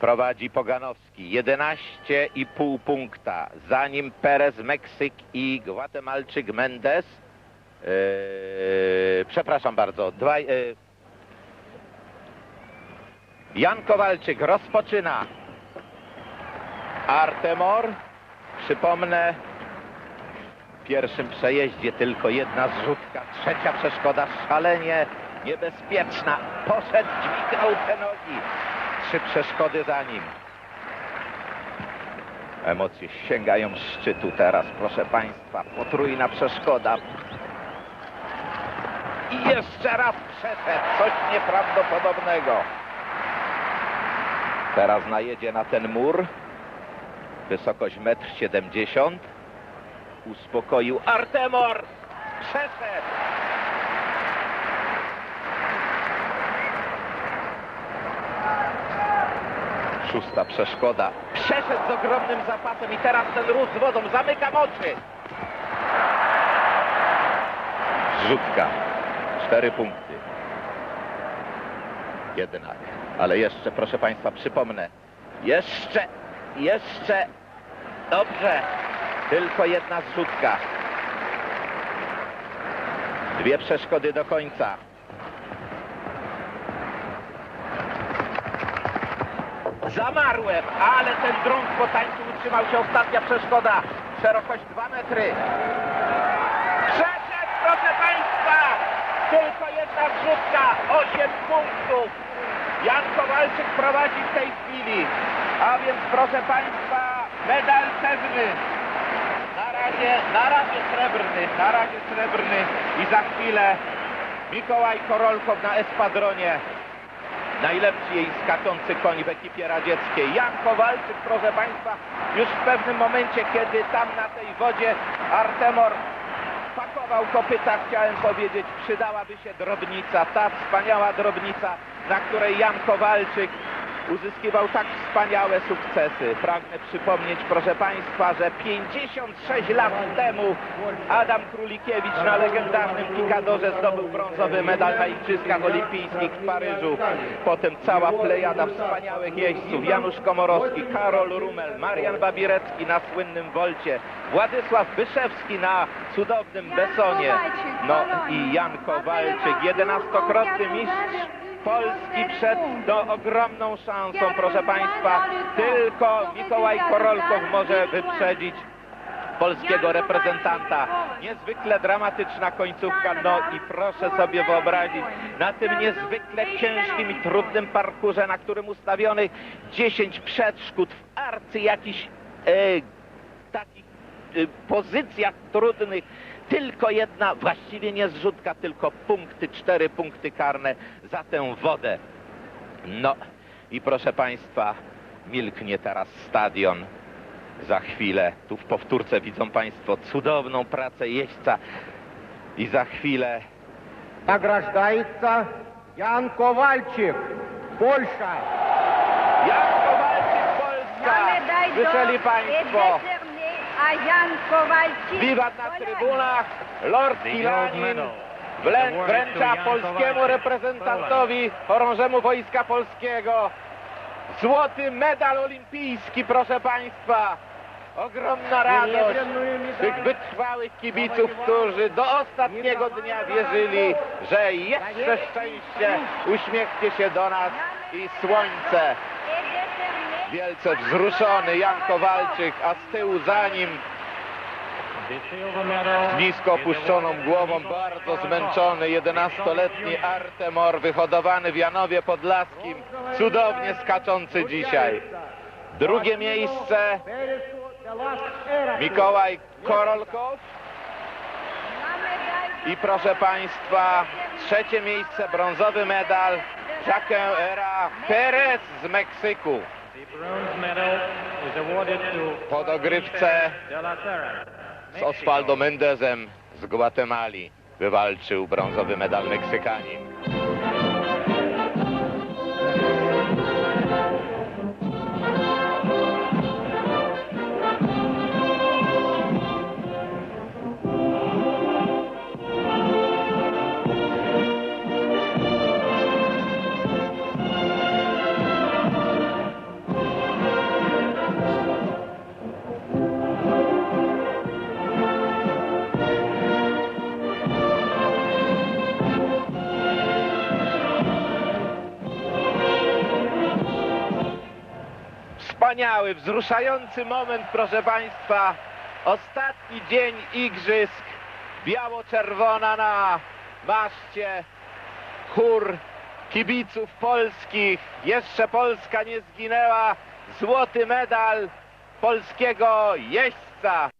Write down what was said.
Prowadzi Poganowski 11,5 punkta. Za nim Perez, Meksyk i Gwatemalczyk Mendes. Yy, przepraszam bardzo. Dwa, yy, Jan Kowalczyk rozpoczyna. Artemor, przypomnę, w pierwszym przejeździe tylko jedna zrzutka, trzecia przeszkoda szalenie niebezpieczna. Poszedł, dźwignął te nogi. Trzy przeszkody za nim. Emocje sięgają szczytu teraz, proszę Państwa. Potrójna przeszkoda. I jeszcze raz przeszedł. Coś nieprawdopodobnego. Teraz najedzie na ten mur. Wysokość 1,70 m. Uspokoił Artemor. Przeszedł. Szósta przeszkoda. Przeszedł z ogromnym zapasem i teraz ten róz z wodą. Zamykam oczy. Zrzutka. Cztery punkty. Jednak. Ale jeszcze, proszę Państwa, przypomnę. Jeszcze, jeszcze. Dobrze. Tylko jedna zrzutka. Dwie przeszkody do końca. Zamarłem, ale ten drąg po tańcu utrzymał się. Ostatnia przeszkoda. Szerokość 2 metry. Przeszedł, proszę Państwa! Tylko jedna zrzutka. 8 punktów. Jan Kowalczyk prowadzi w tej chwili. A więc, proszę Państwa, medal pewny. Na razie, na razie srebrny, na razie srebrny i za chwilę Mikołaj Korolkow na espadronie. Najlepszy jej skaczący koń w ekipie radzieckiej. Jan Kowalczyk, proszę Państwa, już w pewnym momencie, kiedy tam na tej wodzie Artemor pakował kopyta, chciałem powiedzieć, przydałaby się drobnica, ta wspaniała drobnica, na której Jan Kowalczyk uzyskiwał tak wspaniałe sukcesy. Pragnę przypomnieć, proszę Państwa, że 56 lat temu Adam Królikiewicz na legendarnym Pikadorze zdobył brązowy medal na Igrzyskach Olimpijskich w Paryżu. Potem cała plejada wspaniałych jeźdźców. Janusz Komorowski, Karol Rumel, Marian Babirecki na słynnym Wolcie, Władysław Byszewski na cudownym Besonie. No i Jan Kowalczyk, jedenastokrotny mistrz Polski przed no, ogromną szansą, proszę Państwa. Tylko Mikołaj Korolkow może wyprzedzić polskiego reprezentanta. Niezwykle dramatyczna końcówka, no i proszę sobie wyobrazić, na tym niezwykle ciężkim i trudnym parkurze, na którym ustawionych 10 przedszkód w arcy jakichś e, takich e, pozycjach trudnych, tylko jedna, właściwie nie zrzutka, tylko punkty, cztery punkty karne za tę wodę. No i proszę Państwa, milknie teraz stadion. Za chwilę, tu w powtórce widzą Państwo cudowną pracę jeźdźca i za chwilę... Nagraszdajica Jan Kowalczyk, Polsza. Jan Kowalczyk, Polska. Słyszeli Państwo. A Jan Kowalczyk. Wiwat na trybunach, Lord Kilanin wrę- wręcza polskiemu reprezentantowi chorążemu Wojska Polskiego. Złoty medal olimpijski, proszę Państwa. Ogromna radość tych wytrwałych kibiców, którzy do ostatniego dnia wierzyli, że jeszcze szczęście. Uśmiechnie się do nas i słońce. Wielce wzruszony Jan Kowalczyk, a z tyłu za nim nisko opuszczoną głową, bardzo zmęczony, 11-letni Artemor, wyhodowany w Janowie Podlaskim, cudownie skaczący dzisiaj. Drugie miejsce Mikołaj Korolkow i proszę Państwa, trzecie miejsce, brązowy medal Jacques Era Perez z Meksyku. Po dogrywce z Osvaldo Mendezem z Gwatemali wywalczył brązowy medal Meksykanin. Wspaniały, wzruszający moment, proszę Państwa. Ostatni dzień igrzysk. Biało-czerwona na maszcie. Chór kibiców polskich. Jeszcze Polska nie zginęła. Złoty medal polskiego jeźdźca.